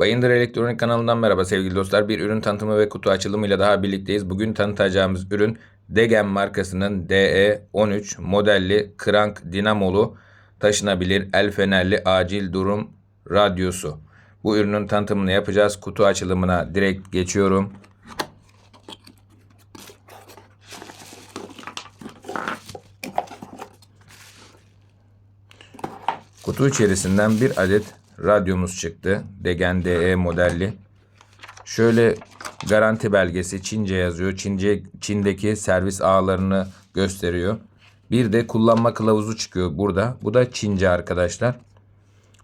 Bayındır Elektronik kanalından merhaba sevgili dostlar. Bir ürün tanıtımı ve kutu açılımıyla daha birlikteyiz. Bugün tanıtacağımız ürün Degen markasının DE13 modelli krank dinamolu taşınabilir el fenerli acil durum radyosu. Bu ürünün tanıtımını yapacağız. Kutu açılımına direkt geçiyorum. Kutu içerisinden bir adet radyomuz çıktı. Degen DE modelli. Şöyle garanti belgesi Çince yazıyor. Çince Çin'deki servis ağlarını gösteriyor. Bir de kullanma kılavuzu çıkıyor burada. Bu da Çince arkadaşlar.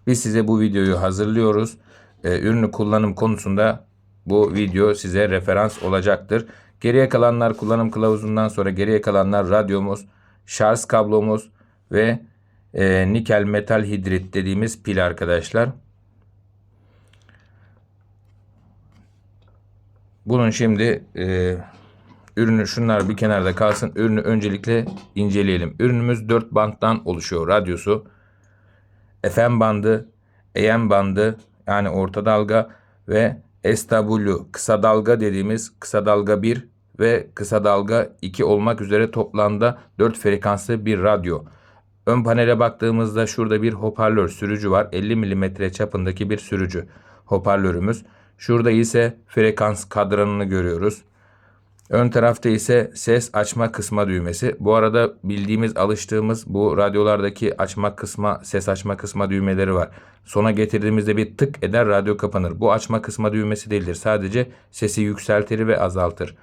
Biz size bu videoyu hazırlıyoruz. Ee, ürünü kullanım konusunda bu video size referans olacaktır. Geriye kalanlar kullanım kılavuzundan sonra geriye kalanlar radyomuz, şarj kablomuz ve e, nikel metal hidrit dediğimiz pil arkadaşlar. Bunun şimdi e, ürünü şunlar bir kenarda kalsın. Ürünü öncelikle inceleyelim. Ürünümüz 4 banttan oluşuyor. Radyosu, FM bandı, AM bandı yani orta dalga ve SW kısa dalga dediğimiz kısa dalga 1 ve kısa dalga 2 olmak üzere toplamda 4 frekanslı bir radyo. Ön panele baktığımızda şurada bir hoparlör sürücü var. 50 mm çapındaki bir sürücü hoparlörümüz. Şurada ise frekans kadranını görüyoruz. Ön tarafta ise ses açma kısma düğmesi. Bu arada bildiğimiz, alıştığımız bu radyolardaki açma kısma, ses açma kısma düğmeleri var. Sona getirdiğimizde bir tık eder radyo kapanır. Bu açma kısma düğmesi değildir. Sadece sesi yükseltir ve azaltır.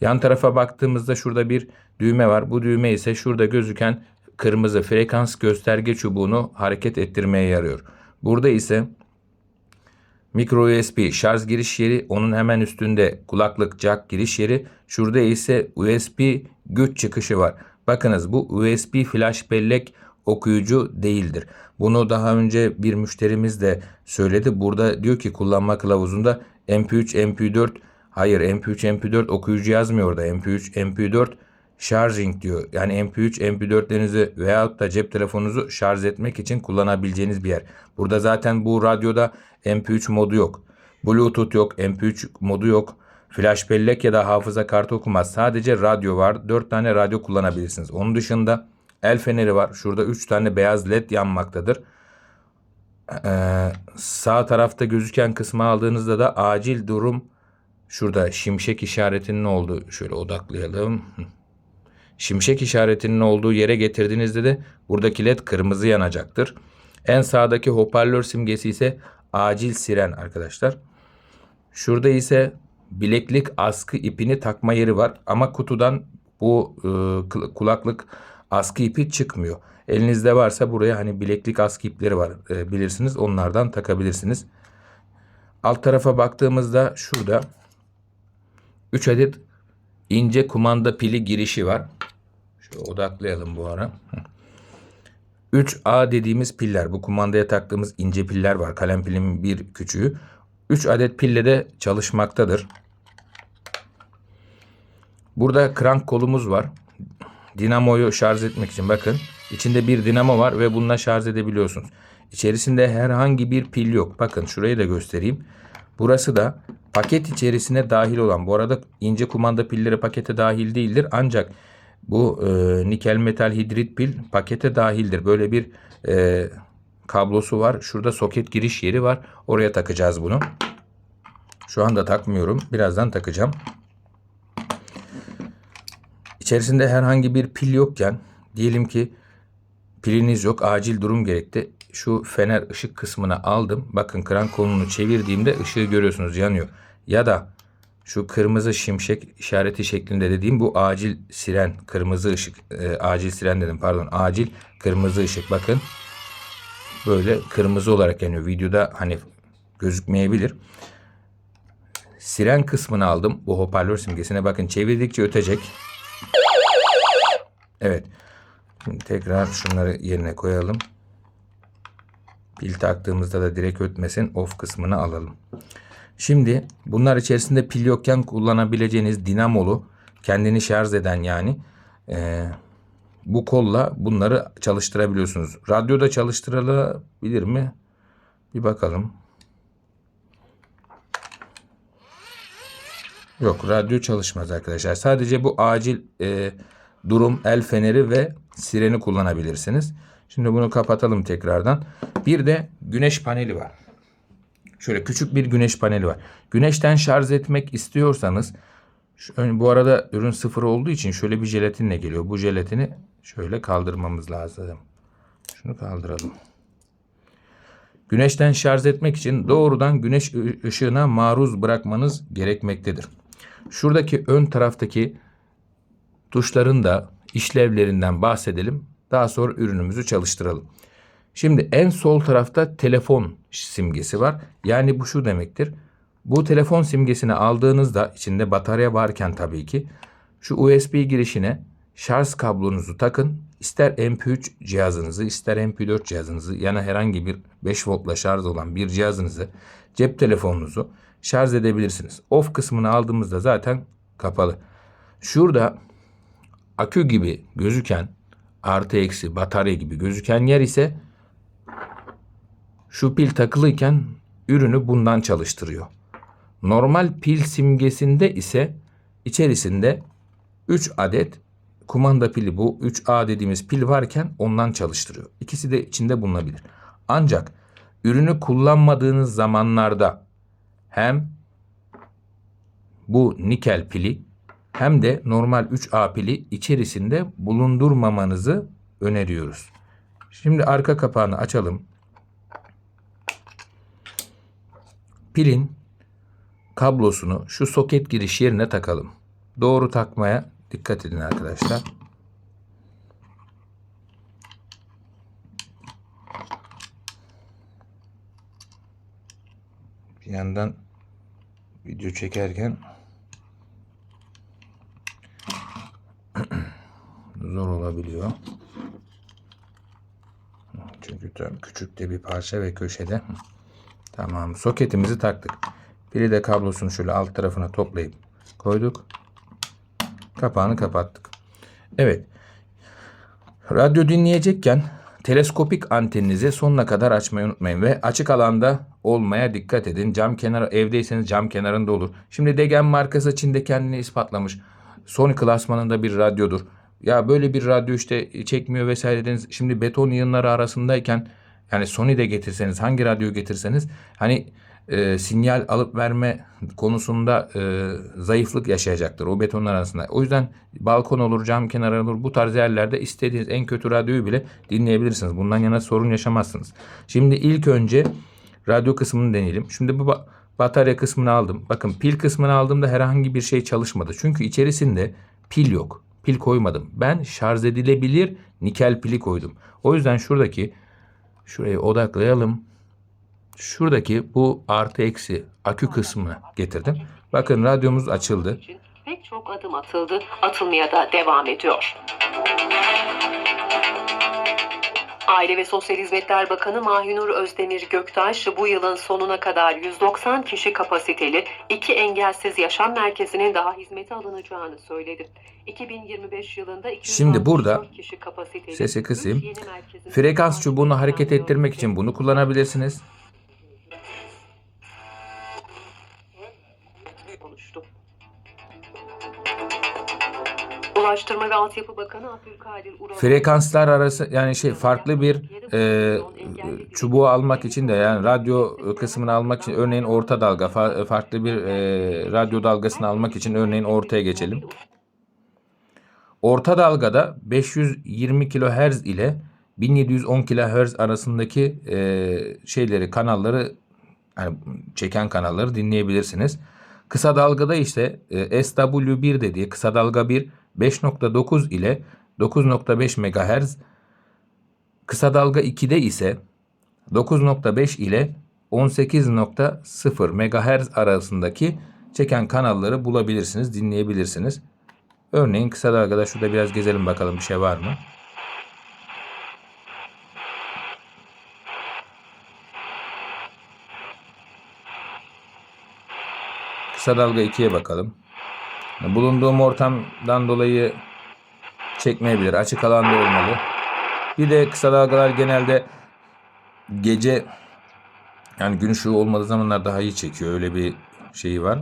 Yan tarafa baktığımızda şurada bir düğme var. Bu düğme ise şurada gözüken kırmızı frekans gösterge çubuğunu hareket ettirmeye yarıyor. Burada ise Micro USB şarj giriş yeri, onun hemen üstünde kulaklık jack giriş yeri. Şurada ise USB güç çıkışı var. Bakınız bu USB flash bellek okuyucu değildir. Bunu daha önce bir müşterimiz de söyledi. Burada diyor ki kullanma kılavuzunda MP3, MP4 hayır MP3, MP4 okuyucu yazmıyor orada. MP3, MP4 charging diyor. Yani MP3, MP4'lerinizi veyahut da cep telefonunuzu şarj etmek için kullanabileceğiniz bir yer. Burada zaten bu radyoda MP3 modu yok. Bluetooth yok, MP3 modu yok. Flash bellek ya da hafıza kartı okumaz. Sadece radyo var. 4 tane radyo kullanabilirsiniz. Onun dışında el feneri var. Şurada 3 tane beyaz led yanmaktadır. Ee, sağ tarafta gözüken kısmı aldığınızda da acil durum şurada şimşek işaretinin olduğu şöyle odaklayalım. Şimşek işaretinin olduğu yere getirdiğinizde de buradaki led kırmızı yanacaktır. En sağdaki hoparlör simgesi ise acil siren arkadaşlar. Şurada ise bileklik askı ipini takma yeri var ama kutudan bu e, kulaklık askı ipi çıkmıyor. Elinizde varsa buraya hani bileklik askı ipleri var e, bilirsiniz onlardan takabilirsiniz. Alt tarafa baktığımızda şurada 3 adet ince kumanda pili girişi var. Şöyle odaklayalım bu ara. 3A dediğimiz piller. Bu kumandaya taktığımız ince piller var. Kalem pilimin bir küçüğü. 3 adet pille de çalışmaktadır. Burada krank kolumuz var. Dinamoyu şarj etmek için bakın. İçinde bir dinamo var ve bununla şarj edebiliyorsunuz. İçerisinde herhangi bir pil yok. Bakın şurayı da göstereyim. Burası da paket içerisine dahil olan. Bu arada ince kumanda pilleri pakete dahil değildir. Ancak bu e, nikel metal hidrit pil pakete dahildir. Böyle bir e, kablosu var. Şurada soket giriş yeri var. Oraya takacağız bunu. Şu anda takmıyorum. Birazdan takacağım. İçerisinde herhangi bir pil yokken diyelim ki piliniz yok acil durum gerekti. Şu fener ışık kısmını aldım. Bakın kran kolunu çevirdiğimde ışığı görüyorsunuz yanıyor. Ya da şu kırmızı şimşek işareti şeklinde dediğim bu acil siren kırmızı ışık e, acil siren dedim pardon acil kırmızı ışık. Bakın böyle kırmızı olarak yanıyor. Videoda hani gözükmeyebilir. Siren kısmını aldım. Bu hoparlör simgesine bakın. Çevirdikçe ötecek. Evet. Şimdi tekrar şunları yerine koyalım. Pil taktığımızda da direkt ötmesin. Off kısmını alalım Şimdi bunlar içerisinde pil yokken kullanabileceğiniz dinamolu kendini şarj eden yani e, bu kolla bunları çalıştırabiliyorsunuz. Radyoda çalıştırılabilir mi? Bir bakalım. Yok radyo çalışmaz arkadaşlar. Sadece bu acil e, durum el feneri ve sireni kullanabilirsiniz. Şimdi bunu kapatalım tekrardan. Bir de güneş paneli var. Şöyle küçük bir güneş paneli var. Güneşten şarj etmek istiyorsanız bu arada ürün sıfır olduğu için şöyle bir jelatinle geliyor. Bu jelatini şöyle kaldırmamız lazım. Şunu kaldıralım. Güneşten şarj etmek için doğrudan güneş ışığına maruz bırakmanız gerekmektedir. Şuradaki ön taraftaki tuşların da işlevlerinden bahsedelim. Daha sonra ürünümüzü çalıştıralım. Şimdi en sol tarafta telefon simgesi var. Yani bu şu demektir. Bu telefon simgesini aldığınızda içinde batarya varken tabii ki şu USB girişine şarj kablonuzu takın. İster MP3 cihazınızı, ister MP4 cihazınızı yana herhangi bir 5 voltla şarj olan bir cihazınızı, cep telefonunuzu şarj edebilirsiniz. Off kısmını aldığımızda zaten kapalı. Şurada akü gibi gözüken artı eksi batarya gibi gözüken yer ise şu pil takılıyken ürünü bundan çalıştırıyor. Normal pil simgesinde ise içerisinde 3 adet kumanda pili bu 3A dediğimiz pil varken ondan çalıştırıyor. İkisi de içinde bulunabilir. Ancak ürünü kullanmadığınız zamanlarda hem bu nikel pili hem de normal 3A pili içerisinde bulundurmamanızı öneriyoruz. Şimdi arka kapağını açalım. Pilin kablosunu şu soket giriş yerine takalım. Doğru takmaya dikkat edin arkadaşlar. Bir yandan video çekerken zor olabiliyor. Çünkü tam küçük de bir parça ve köşede. Tamam. Soketimizi taktık. Pili de kablosunu şöyle alt tarafına toplayıp koyduk. Kapağını kapattık. Evet. Radyo dinleyecekken teleskopik anteninizi sonuna kadar açmayı unutmayın ve açık alanda olmaya dikkat edin. Cam kenarı evdeyseniz cam kenarında olur. Şimdi Degen markası Çin'de kendini ispatlamış. Sony klasmanında bir radyodur. Ya böyle bir radyo işte çekmiyor vesaire dediniz. Şimdi beton yığınları arasındayken yani Sony de getirseniz hangi radyo getirseniz hani e, sinyal alıp verme konusunda e, zayıflık yaşayacaktır o betonlar arasında. O yüzden balkon olur, cam kenarı olur bu tarz yerlerde istediğiniz en kötü radyoyu bile dinleyebilirsiniz. Bundan yana sorun yaşamazsınız. Şimdi ilk önce radyo kısmını deneyelim. Şimdi bu ba- batarya kısmını aldım. Bakın pil kısmını aldığımda herhangi bir şey çalışmadı. Çünkü içerisinde pil yok. Pil koymadım. Ben şarj edilebilir nikel pili koydum. O yüzden şuradaki şuraya odaklayalım. Şuradaki bu artı eksi akü kısmını getirdim. Bakın radyomuz açıldı. pek çok adım atıldı, atılmaya da devam ediyor. Aile ve Sosyal Hizmetler Bakanı Mahinur Özdemir Göktaş bu yılın sonuna kadar 190 kişi kapasiteli iki engelsiz yaşam merkezinin daha hizmete alınacağını söyledi. 2025 yılında 264 Şimdi burada kişi kapasiteli sesi kısayım. Frekans çubuğunu hareket ettirmek için bunu kullanabilirsiniz. Ulaştırma ve Altyapı Bakanı Abdülkadir Ural Frekanslar arası yani şey farklı bir e, çubuğu almak için de yani radyo kısmını almak için örneğin orta dalga fa- farklı bir e, radyo dalgasını almak için örneğin ortaya geçelim. Orta dalgada 520 kHz ile 1710 kHz arasındaki e, şeyleri kanalları yani çeken kanalları dinleyebilirsiniz. Kısa dalgada işte e, SW1 dediği kısa dalga 1 5.9 ile 9.5 MHz Kısa dalga 2'de ise 9.5 ile 18.0 MHz arasındaki çeken kanalları bulabilirsiniz, dinleyebilirsiniz. Örneğin kısa dalgada şurada biraz gezelim bakalım bir şey var mı? Kısa dalga 2'ye bakalım. Bulunduğum ortamdan dolayı çekmeyebilir. Açık alanda olmalı. Bir de kısa dalgalar genelde gece yani gün ışığı olmadığı zamanlar daha iyi çekiyor. Öyle bir şeyi var.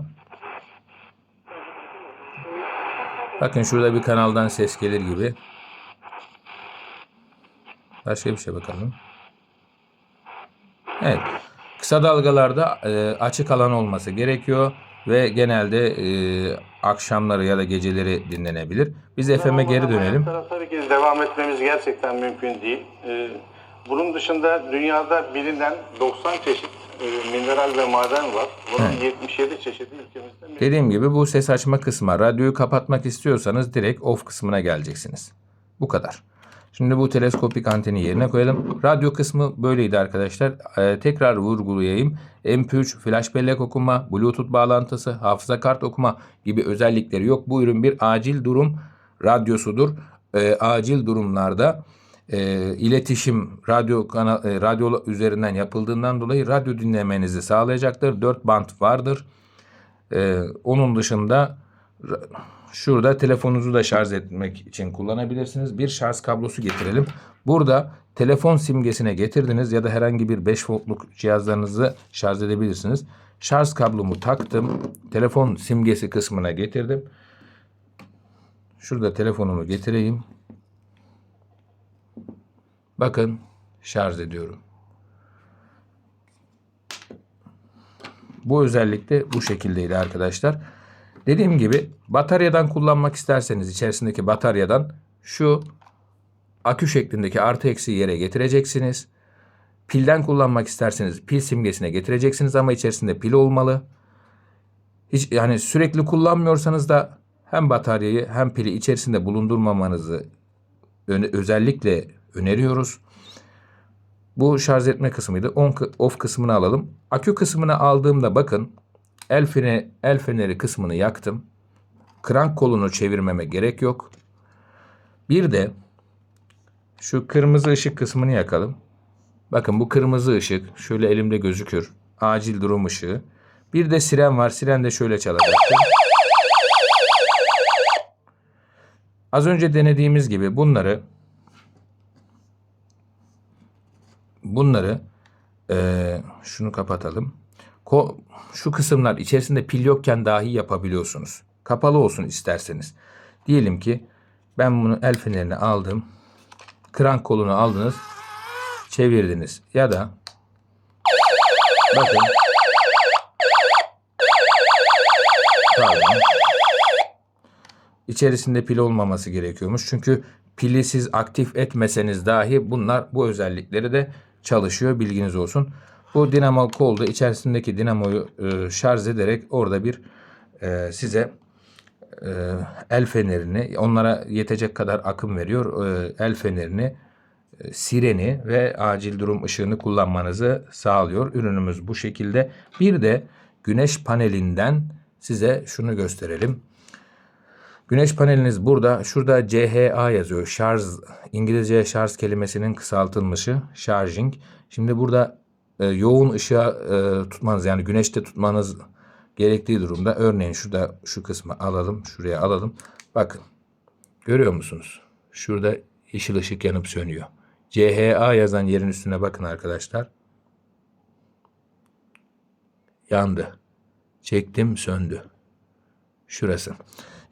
Bakın şurada bir kanaldan ses gelir gibi. Başka bir şey bakalım. Evet. Kısa dalgalarda e, açık alan olması gerekiyor ve genelde e, akşamları ya da geceleri dinlenebilir. Biz FM'e geri dönelim. Tabii ki devam etmemiz gerçekten mümkün değil. Ee, bunun dışında dünyada bilinen 90 çeşit e, mineral ve maden var. Bunun 77 çeşidi ülkemizde. Dediğim gibi bu ses açma kısmı. Radyoyu kapatmak istiyorsanız direkt off kısmına geleceksiniz. Bu kadar. Şimdi bu teleskopik anteni yerine koyalım. Radyo kısmı böyleydi arkadaşlar. Ee, tekrar vurgulayayım. MP3, flash bellek okuma, bluetooth bağlantısı, hafıza kart okuma gibi özellikleri yok. Bu ürün bir acil durum radyosudur. Ee, acil durumlarda e, iletişim radyo kanal e, radyo üzerinden yapıldığından dolayı radyo dinlemenizi sağlayacaktır. 4 band vardır. Ee, onun dışında şurada telefonunuzu da şarj etmek için kullanabilirsiniz. Bir şarj kablosu getirelim. Burada telefon simgesine getirdiniz ya da herhangi bir 5 voltluk cihazlarınızı şarj edebilirsiniz. Şarj kablomu taktım. Telefon simgesi kısmına getirdim. Şurada telefonumu getireyim. Bakın şarj ediyorum. Bu özellik de bu şekildeydi arkadaşlar. Dediğim gibi bataryadan kullanmak isterseniz içerisindeki bataryadan şu akü şeklindeki artı eksi yere getireceksiniz. Pilden kullanmak isterseniz pil simgesine getireceksiniz ama içerisinde pil olmalı. Hiç yani sürekli kullanmıyorsanız da hem bataryayı hem pili içerisinde bulundurmamanızı öne- özellikle öneriyoruz. Bu şarj etme kısmıydı. On, off kısmını alalım. Akü kısmını aldığımda bakın el, fene, el feneri kısmını yaktım. Krank kolunu çevirmeme gerek yok. Bir de şu kırmızı ışık kısmını yakalım. Bakın bu kırmızı ışık şöyle elimde gözükür. Acil durum ışığı. Bir de siren var. Siren de şöyle çalacaktır. Az önce denediğimiz gibi bunları bunları eee, şunu kapatalım. Şu kısımlar içerisinde pil yokken dahi yapabiliyorsunuz. Kapalı olsun isterseniz. Diyelim ki ben bunu el fenerini aldım. Krank kolunu aldınız. Çevirdiniz. Ya da bakın Pardon. İçerisinde pil olmaması gerekiyormuş. Çünkü pili siz aktif etmeseniz dahi bunlar bu özellikleri de çalışıyor. Bilginiz olsun. Bu dinamo kolda içerisindeki dinamoyu e, şarj ederek orada bir e, size e, el fenerini onlara yetecek kadar akım veriyor. E, el fenerini e, sireni ve acil durum ışığını kullanmanızı sağlıyor. Ürünümüz bu şekilde. Bir de güneş panelinden size şunu gösterelim. Güneş paneliniz burada. Şurada CHA yazıyor. Şarj, İngilizce şarj kelimesinin kısaltılmışı. Charging. Şimdi burada e, yoğun ışığa e, tutmanız yani güneşte tutmanız gerektiği durumda örneğin şurada şu kısmı alalım. Şuraya alalım. Bakın. Görüyor musunuz? Şurada yeşil ışık yanıp sönüyor. CHA yazan yerin üstüne bakın arkadaşlar. Yandı. Çektim söndü. Şurası.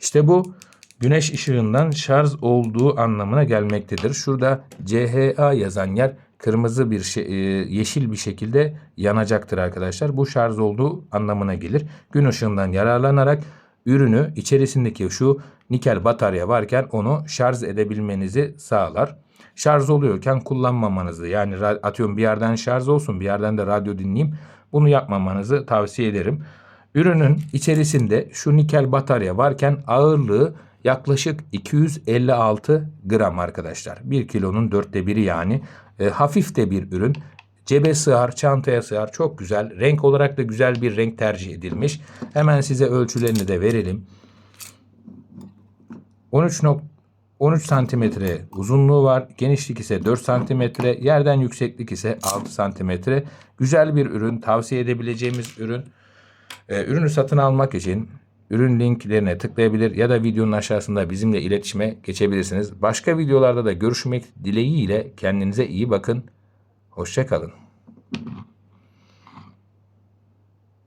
İşte bu güneş ışığından şarj olduğu anlamına gelmektedir. Şurada CHA yazan yer kırmızı bir şey, e, yeşil bir şekilde yanacaktır arkadaşlar. Bu şarj olduğu anlamına gelir. Gün ışığından yararlanarak ürünü içerisindeki şu nikel batarya varken onu şarj edebilmenizi sağlar. Şarj oluyorken kullanmamanızı yani atıyorum bir yerden şarj olsun bir yerden de radyo dinleyeyim bunu yapmamanızı tavsiye ederim. Ürünün içerisinde şu nikel batarya varken ağırlığı yaklaşık 256 gram arkadaşlar. 1 kilonun dörtte biri yani. E, hafif de bir ürün. Cebe sığar, çantaya sığar. Çok güzel. Renk olarak da güzel bir renk tercih edilmiş. Hemen size ölçülerini de verelim. 13 nok 13 santimetre uzunluğu var. Genişlik ise 4 santimetre. Yerden yükseklik ise 6 santimetre. Güzel bir ürün. Tavsiye edebileceğimiz ürün. Ee, ürünü satın almak için ürün linklerine tıklayabilir ya da videonun aşağısında bizimle iletişime geçebilirsiniz. Başka videolarda da görüşmek dileğiyle kendinize iyi bakın. Hoşçakalın.